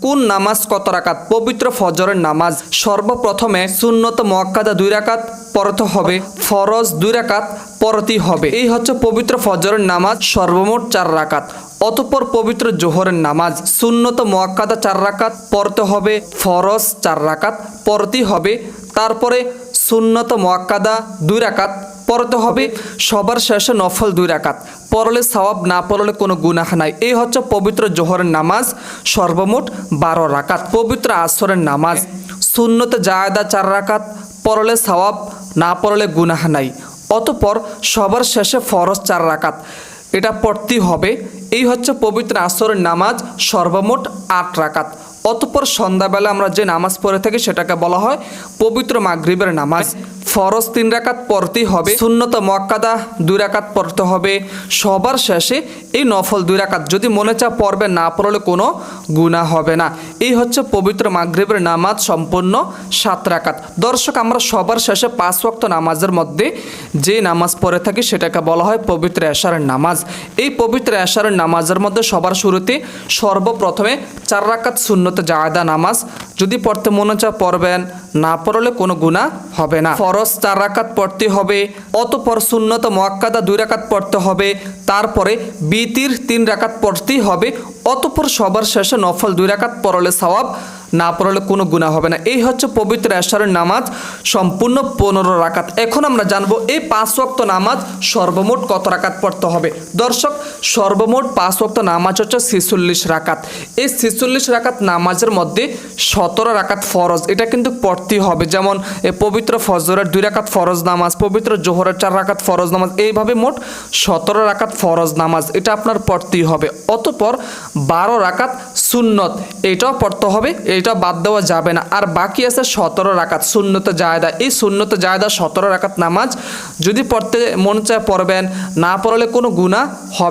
কোন নামাজ কত রাকাত? পবিত্র ফজরের নামাজ। সর্বপ্রথমে সুন্নত মোয়াক্কাদা দুই রাকাত পড়তে হবে। ফরজ দুই রাকাত পড়তেই হবে। এই হচ্ছে পবিত্র ফজরের নামাজ, সর্বমোট চার রাকাত। অতঃপর পবিত্র জোহরের নামাজ। সুন্নত মোয়াক্কাদা চার রাকাত পড়তে হবে। ফরজ চার রাকাত পড়তেই হবে। তারপরে সুন্নত মোয়াক্কাদা দুই রাকাত পড়তে হবে। সবার শেষে নফল দুই রাকাত। পড়লে সওয়াব, না পড়লে কোনো গুনাহ নাই। এই হচ্ছে পবিত্র জোহরের নামাজ। সর্বমোট বারো রাকাত। পবিত্র আসরের নামাজ। শূন্যতে জায়দা চার রাকাত। পড়লে সওয়াব, না পড়লে গুনাহ নাই। অতপর সবার শেষে ফরজ চার রাকাত। এটা পড়তেই হবে। এই হচ্ছে পবিত্র আসরের নামাজ। সর্বমোট আট রাকাত। অতপর সন্ধ্যাবেলা আমরা যে নামাজ পড়ে থাকি, সেটাকে বলা হয় পবিত্র মাগরিবের নামাজ। ফরজ তিন রাকাত পড়তেই হবে শূন্যত মক্কাদা দুই রাকাত পড়তে হবে। সবার শেষে এই নফল দুই রাকাত যদি মনে চা পড়বে, না পড়লে কোনো গুণা হবে না। এই হচ্ছে পবিত্র মাগরিবের নামাজ সম্পূর্ণ সাত রাকাত। দর্শক, আমরা সবার শেষে পাঁচ ওয়াক্ত নামাজের মধ্যে যে নামাজ পড়ে থাকি, সেটাকে বলা হয় পবিত্র এশারের নামাজ। এই পবিত্র এশারের নামাজের মধ্যে সবার শুরুতে সর্বপ্রথমে চার রাকাত শূন্যতে জায়দা নামাজ যদি পড়তে মনে চা পড়বেন, না পড়লে কোনো গুণা হবে না। ফরজ চার রাকাত পড়তে হবে, অতপর শূন্যত মোয়াক্কাদা দুই রাকাত পড়তে হবে, তারপরে বিতির তিন রাকাত পড়তেই হবে, অতপর সবার শেষে নফল দুই রাকাত পড়লে সওয়াব না পড়লে কোনো গুণা হবে না। এই হচ্ছে পবিত্র এশারের নামাজ, সম্পূর্ণ পনেরো রাকাত। এখন আমরা জানব এই পাঁচ ওয়াক্ত নামাজ সর্বমোট কত রাকাত পড়তে হবে? দর্শক, সর্বমোট পাঁচ ওয়াক্ত নামাজ হচ্ছে ছেচল্লিশ রাকাত। এই ছেচল্লিশ রাকাত নামাজের মধ্যে সতেরো রাকাত ফরজ, এটা কিন্তু পড়তেই হবে। যেমন পবিত্র ফজরের দুই রাকাত ফরজ নামাজ, পবিত্র জোহরের চার রাকাত ফরজ নামাজ, এইভাবে মোট সতেরো রাকাত ফরজ নামাজ, এটা আপনার পড়তেই হবে। অতপর বারো রাকাত সুন্নত। এটাও পড়তে হবে এটা বাদ দেওয়া যাবে না। আর বাকি আছে সতেরো রাকাত শূন্যত জায়দা। এই শূন্যত জায়দা সতেরো রাকাত নামাজ যদি পড়তে মন চায় পড়বেন, না পড়লে কোনো গুণা হবে